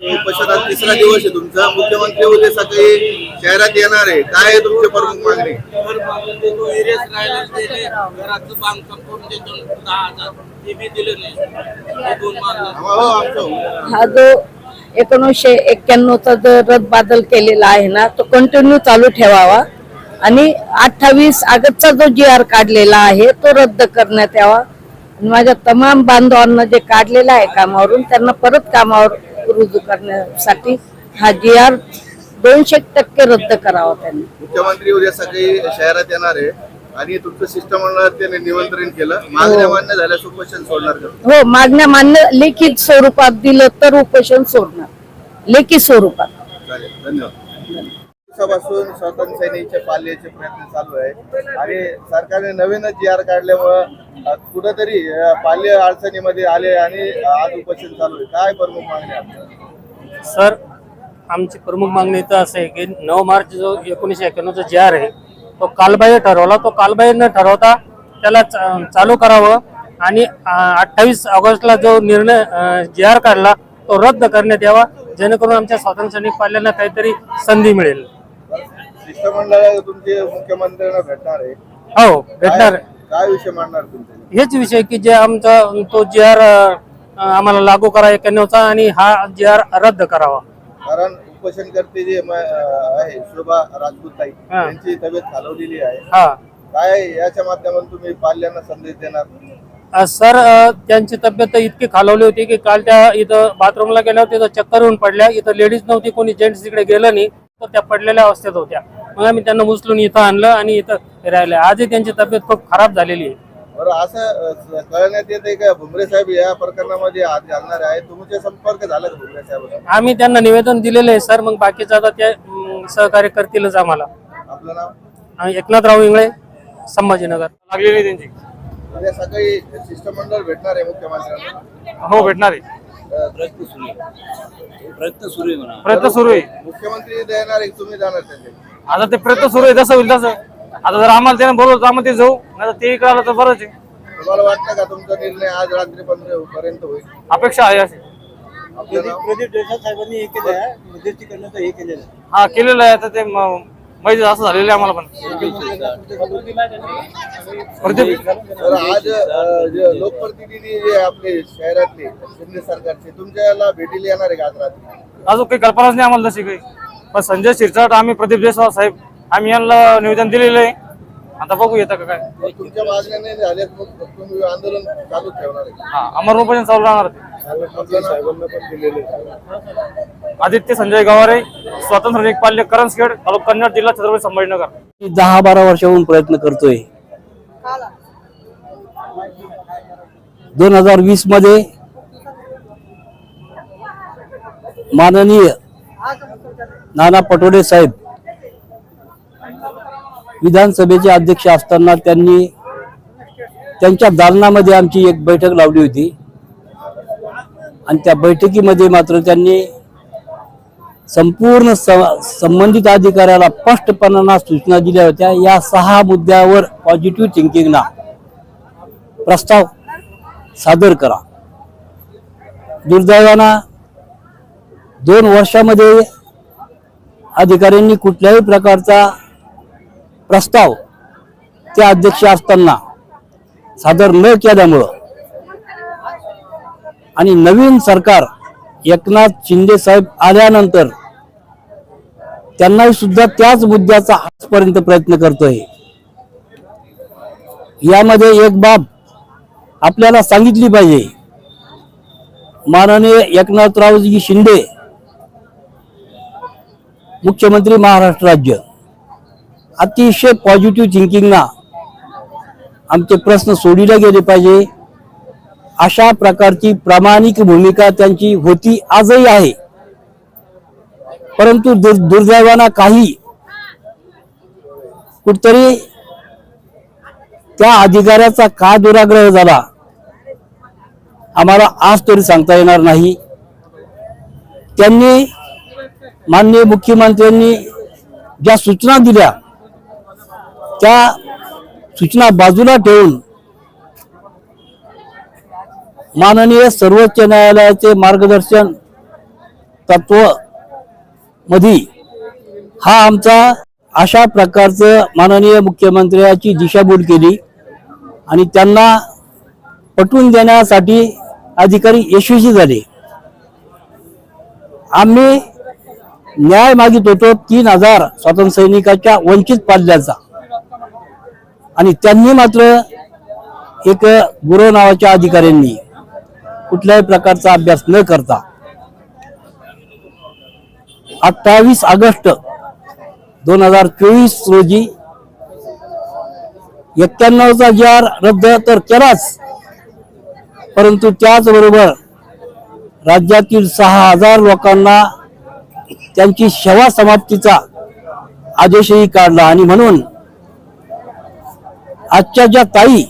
तिसरा दिवस आहे तुमचा. मुख्यमंत्री उद्या सकाळी शहरात येणार आहे. काय आहे तुमची प्रमुख मागणी? घर बांधून देतो एरियास राहायला दिले घराचं बांधकाम करून देतो दहा हजार ते बी दिले नाही. हे दोन मागण्या हो आमचं. हा जो एकोणीसशे एक्क्याण्णवचा जो रद्द बादल केलेला आहे ना तो कंटिन्यू चालू ठेवावा. आणि अठ्ठावीस ऑगस्टचा जो जी आर काढलेला आहे तो रद्द करण्यात यावा. आणि माझ्या तमाम बांधवांना जे काढलेलं आहे कामावरून त्यांना परत कामावर रुजू करण्यासाठी हा जी आर दोनशे टक्के रद्द करावा त्यांनी. मुख्यमंत्री उद्या सकाळी शहरात येणार आहे आणि तुमचं शिष्टमंडळात त्याने निमंत्रण केलं. मागण्या मान्य झाल्यास उपोषण सोडणार का? हो मागण्या मान्य लेखी स्वरूपात दिलं तर उपोषण सोडणार. लेखी स्वरूपात. चालेल धन्यवाद. दिवसापासून स्वातंत्र्य सैनिकच्या पाल्याचे प्रयत्न चालू आहे. आणि सरकारने नवीनच जी आर काढल्यामुळं कुठंतरी पाल्य अडचणीमध्ये आले आणि आज उपोषण चालू आहे. काय प्रमुख मागणी सर आमची प्रमुख मागणी तर असं आहे की नऊ मार्च जो एकोणीसशे एक्याण्णवचा जी आर आहे तो कालबाह्य ठरवला. तो कालबाह्य न ठरवता त्याला चा- चालू करावं आणि अठ्ठावीस ऑगस्टला जो निर्णय जी आर काढला तो रद्द करण्यात यावा जेणेकरून आमच्या स्वातंत्र्य सैनिक पाल्याला काहीतरी संधी मिळेल. शिष्टमंडळ तुमचे मुख्यमंत्र्यांना भेटणार आहे. हो भेटणार काय- काय विषय मांडणार तुमचे? हेच विषय की जे आमचा तो जे आर आम्हाला लागू करा एक्याण्णवचा आणि हा जे आर रद्द करावा. कारण उपोषणकर्ते जे म- अ, आहे शोभा राजपूत ताई हा. त्यांची तब्येत खालवलेली आहे. हा. काय याच्या माध्यमातून तुम्ही पाल्यांना संदेश देणार? अ, सर अ, त्यांची तब्येत इतकी खालवली होती की काल त्या इथं बाथरूमला गेल्या होत्या तिथं चक्कर येऊन पडल्या. इथं लेडीज नव्हती कोणी जेंट्स तिकडे गेलं नाही. तर त्या पडलेल्या अवस्थेत होत्या. मग आम्ही त्यांना उचलून इथं आणलं आणि इथं राहिले. आजही त्यांची तब्येत खूप खराब झालेली आहे. बरं असं कळण्यात येते का? भुमरे साहेब या प्रकरणामध्ये हात घालणार आहे तुमचे संपर्क झाला का भुमरे साहेब आम्ही त्यांना निवेदन दिलेलं आहे सर. मग बाकीचं आता ते अं, सहकार्य करतीलच आम्हाला. आपलं नाव? आणि एकनाथराव इंगळे संभाजीनगर. लागलेली आहे त्यांची. उद्या सकाळी शिष्टमंडळ भेटणार आहे मुख्यमंत्र्यांना. हो भेटणार आहे. प्रयत्न सुरू आहे. प्रयत्न सुरू आहे म्हणा. प्रयत्न सुरू आहे. मुख्यमंत्री देणार आहे तुम्ही जाणार त्यांचे आता ते प्रयत्न सुरू आहे जसं होईल तसं. आता जर आम्हाला त्यानं बोलवलं तर आम्हाला ते जाऊ नाही तर ते इकडे आलं तर बरंच आहे. तुम्हाला वाटतं का तुमचा निर्णय आज रात्री पंधरा पर्यंत होईल? अपेक्षा आहे अशी. आपलं नाव प्रदीप देसाई साहेबांनी हे केलं आहे. मध्यस्थीकरणाचं हे केलेलं आहे. हा केलेलं आहे. आता ते म- माहिती असं झालेलं आहे आम्हाला पण. प्रदीप. तर आज अ, जे लोकप्रतिनिधी जे आपले शहरातले शिंदे सरकारचे तुमच्याला भेटीला येणार आहे का आज रात्री? अजून काही कल्पनाच नाही आम्हाला तशी काही. पण संजय शिरसाट आम्ही प्रदीप देशवाल साहेब आम्ही यांना निवेदन दिलेलं आहे. आता बघू येतं का काय मग तुमच्या मागण्या नाही झाल्यात मग तुम्ही आंदोलन चालू ठेवणार आहे हा अमर रूपाने चालू राहणार ते आपलं नाव? साहेबांना पण दिलेले आहे. आदित्य संजय गवारे स्वातंत्र्य सैनिक पाल्य करंजखेड तालुका कन्नड जिल्हा छत्रपती संभाजीनगर मी दहा बारा वर्षाहून प्रयत्न करतोय दोन हजार वीसमध्ये माननीय नाना पटोले साहेब विधानसभेचे अध्यक्ष असताना त्यांनी त्यांच्या दालनामध्ये आमची एक बैठक लावली होती. आणि त्या बैठकीमध्ये मात्र त्यांनी संपूर्ण संबंधित अधिकाऱ्याला स्पष्टपणानं सूचना दिल्या होत्या. या सहा मुद्द्यावर पॉझिटिव्ह थिंकिंगना प्रस्ताव सादर करा. दुर्दैवाना दोन वर्षामध्ये अधिकाऱ्यांनी कुठल्याही प्रकारचा प्रस्ताव त्या अध्यक्ष असताना सादर न केल्यामुळं आणि नवीन सरकार एकनाथ शिंदे साहेब आल्यानंतर त्यांनाही सुद्धा त्याच मुद्द्याचा आजपर्यंत प्रयत्न करतोय. यामध्ये एक बाब आपल्याला सांगितली पाहिजे. माननीय एकनाथरावजी शिंदे मुख्यमंत्री महाराष्ट्र राज्य अतिशय पॉझिटिव्ह थिंकिंगना आमचे प्रश्न सोडले गेले पाहिजे. अशा प्रकारची प्रामाणिक भूमिका त्यांची होती आजही आहे. परंतु दुर् दुर्दैवानं काही कुठतरी त्या अधिकाऱ्याचा का दुराग्रह झाला आम्हाला आज तरी सांगता येणार नाही. त्यांनी माननीय मुख्यमंत्र्यांनी ज्या सूचना दिल्या त्या सूचना बाजूला ठेवून माननीय सर्वोच्च न्यायालयाचे मार्गदर्शन तत्व मधी हा आमचा अशा प्रकारचं माननीय मुख्यमंत्र्याची दिशाभूल केली आणि त्यांना पटवून देण्यासाठी अधिकारी यशस्वी झाले. आम्ही न्याय मागित होतो तीन हजार स्वातंत्र्य सैनिकाच्या वंचित पाल्याचा. आणि त्यांनी मात्र एक गुरु नावाच्या अधिकाऱ्यांनी कुठल्याही प्रकारचा अभ्यास न करता अठ्ठावीस ऑगस्ट दोन हजार चोवीस रोजी एक्क्याण्णवचा जी आर रद्द तर केलाच परंतु त्याचबरोबर राज्यातील सहा हजार लोकांना त्यांची सेवा समाप्तीचा आदेशही काढला. आणि म्हणून आजच्या ज्या ताई